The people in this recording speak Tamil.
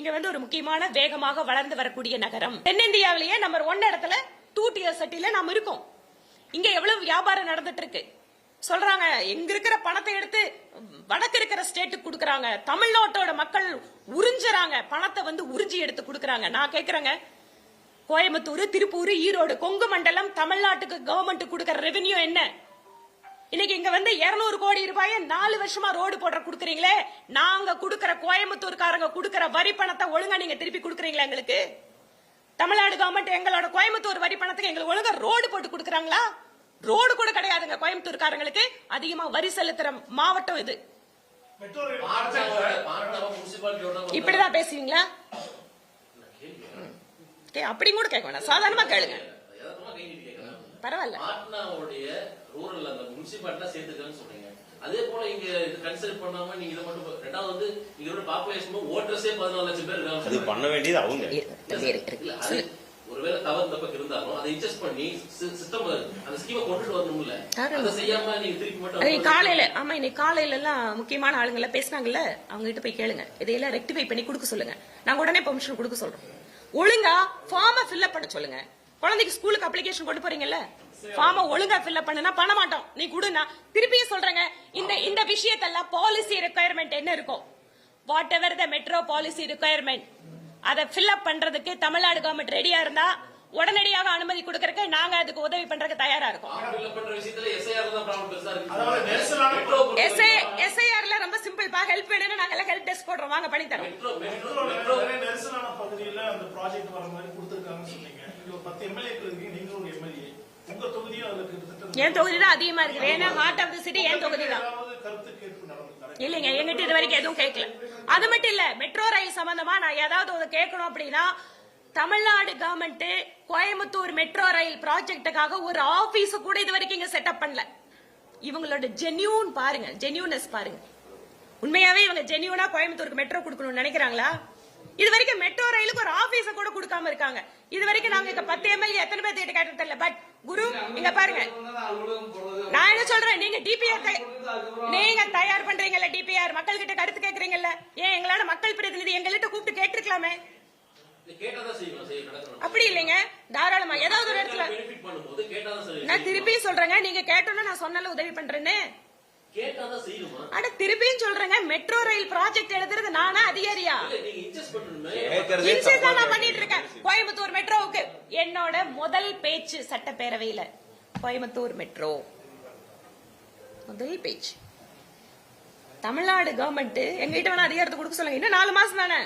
இங்க வந்து ஒரு முக்கியமான வேகமாக வளர்ந்து வரக்கூடிய நகரம். தென்னிந்தியாவிலேயே நம்பர் ஒன் இடத்துல டூ சட்டியில சட்டில நாம இருக்கோம். இங்க எவ்வளவு வியாபாரம் நடந்துட்டு இருக்கு சொல்றாங்க எங்க இருக்கிற பணத்தை எடுத்து வடக்கு இருக்கிற ஸ்டேட்டுக்கு கொடுக்குறாங்க. தமிழ்நாட்டோட மக்கள் உறிஞ்சுறாங்க. பணத்தை வந்து உறிஞ்சி எடுத்து கொடுக்குறாங்க. நான் கேக்குறேங்க. கோயம்புத்தூர் திருப்பூர் ஈரோடு கொங்கு மண்டலம் தமிழ்நாட்டுக்கு கவர்மெண்ட் கொடுக்கற ரெவென்யூ என்ன? இன்னைக்கு இங்க வந்து 200 கோடி ரூபாய நாலு வருஷமா ரோடு போடுற குடுக்குறீங்களே? நாங்க குடுக்கற கோயம்புத்தூர்காரங்க குடுக்கற வரி பணத்தை ஒழுங்கா நீங்க திருப்பி குடுக்குறீங்களா எங்களுக்கு? தமிழ்நாடு கவர்மெண்ட் எங்களோட கோயம்புத்தூர் வரி பணத்துக்கு எங்களுக்கு ஒழுங்கா ரோடு போட்டு குடுக்குறாங்களா? ரோடு கூட கிடையாதுங்க கோயம்புத்தூர்காரங்களுக்கு. அதிகமா வரி செலுத்துற மாவட்டம் இது. இப்படிதான் பேசுவீங்களா? அப்படி கூட கேட்க வேணாம். சாதாரணமா கேளுங்க. பரவாயில்ல. பாட்னாவுடைய ரூரல் அந்த முனிசிபாலிட்டி சேர்த்துக்கன்னு சொல்றீங்க அதே போல இங்க இது கன்சிடர் பண்ணாம நீங்க இதை மட்டும் ரெண்டாவது வந்து இங்க பாப்புலேஷன் ஓட்டர்ஸே பதினாலு லட்சம் பேர் இருக்காங்க அது பண்ண வேண்டியது அவங்க. ஒருவேளை தவறு பக்கம் இருந்தாலும் அதை இன்ஜஸ்ட் பண்ணி சிஸ்டம் அந்த ஸ்கீமை கொண்டுட்டு வரணும்ல. அதை செய்யாம நீங்க திருப்பி மட்டும் காலையில ஆமா இன்னைக்கு காலையில எல்லாம் முக்கியமான ஆளுங்க எல்லாம் பேசினாங்கல்ல அவங்க கிட்ட போய் கேளுங்க. இதையெல்லாம் ரெக்டிஃபை பண்ணி கொடுக்க சொல்லுங்க. நாங்க உடனே பெர்மிஷன் கொடுக்க சொல்றோம். ஒழுங்கா ஃபார்ம ஃபில்அப் பண்ண சொல்லுங்க. குழந்தைக்கு ஸ்கூலுக்கு அப்ளிகேஷன் கொண்டு போறீங்கல்ல? ஃபார்ம ஒழுங்கா ஃபில்அப் பண்ணுனா பண்ண மாட்டோம். நீ கொடுனா திருப்பியும் சொல்றேங்க இந்த இந்த விஷயத்தெல்லாம் பாலிசி ரெக்குயர்மெண்ட் என்ன இருக்கும் whatever the metro policy requirement அதை ஃபில்அப் பண்றதுக்கு தமிழ்நாடு கவர்மெண்ட் ரெடியா இருந்தா உடனடியாக அனுமதி கொடுக்கறதுக்கு நாங்க அதுக்கு உதவி பண்றதுக்கு தயாரா இருக்கோம். எஸ்ஐஆர்ல ரொம்ப சிம்பிள் பா ஹெல்ப் வேணும்னா நாங்க எல்லாம் ஹெல்ப் டெஸ்க் போடுறோம். வாங்க பண்ணி தரோம் என் தொகுதி தான் அதிகமா இருக்குது ஏன்னா ஹார்ட் ஆஃப் த சிட்டி என் தொகுதி தான். இல்லைங்க எங்கிட்ட இது வரைக்கும் எதுவும் கேட்கல. அது மட்டும் இல்ல மெட்ரோ ரயில் சம்பந்தமா நான் ஏதாவது ஒரு கேட்கணும் அப்படின்னா Tamil Nadu government Coimbatore metro rail ப்ராஜெக்டுக்காக ஒரு ஆபீஸ் கூட இது வரைக்கும் இங்க செட்டப் பண்ணல. இவங்களோட ஜென்யூன் பாருங்க ஜென்யூனஸ் பாருங்க. உண்மையாவே இவங்க ஜென்யூனா கோயம்புத்தூருக்கு மெட்ரோ கொடுக்கணும்னு நினைக்கிறாங்களா? இது வரைக்கும் மெட்ரோ ரயிலுக்கு ஒரு ஆபீஸ கூட கொடுக்காம இருக்காங்க. இது வரைக்கும் நாங்க இங்க பத்து எம்எல்ஏ எத்தனை பேர் கேட்டு தெரியல. பட் குரு இங்க பாருங்க. நான் என்ன சொல்றேன்? நீங்க டிபிஆர் நீங்க தயார் பண்றீங்கல்ல டிபிஆர் மக்கள் கிட்ட கருத்து கேக்குறீங்கல்ல? ஏன் எங்களால மக்கள் பிரதிநிதி எங்கள்கிட்ட கூப்பிட்டு கேட்டிருக்கலாமே? அப்படி இல்லைங்க. தாராளமா ஏதாவது ஒரு இடத்துல நான் திருப்பியும் சொல்றேங்க. நீங்க கேட்டோன்னா நான் சொன்னால உதவி பண்றேன்னு. அட திருப்பியும் சொல்றேங்க. மெட்ரோ ரயில் ப்ராஜெக்ட் எழுதுறது நானா அதிகாரியா? தான் நான் பண்ணிட்டு இருக்கேன் கோயம்புத்தூர் மெட்ரோவுக்கு. என்னோட முதல் பேச்சு சட்டப்பேரவையில. கோயம்புத்தூர் மெட்ரோ. முதல் பேச்சு. தமிழ்நாடு கவர்மெண்ட் எங்ககிட்ட வேணா அதிகாரத்தை கொடுக்க சொல்லுங்க. இன்னும் நாலு மாசம் தானே?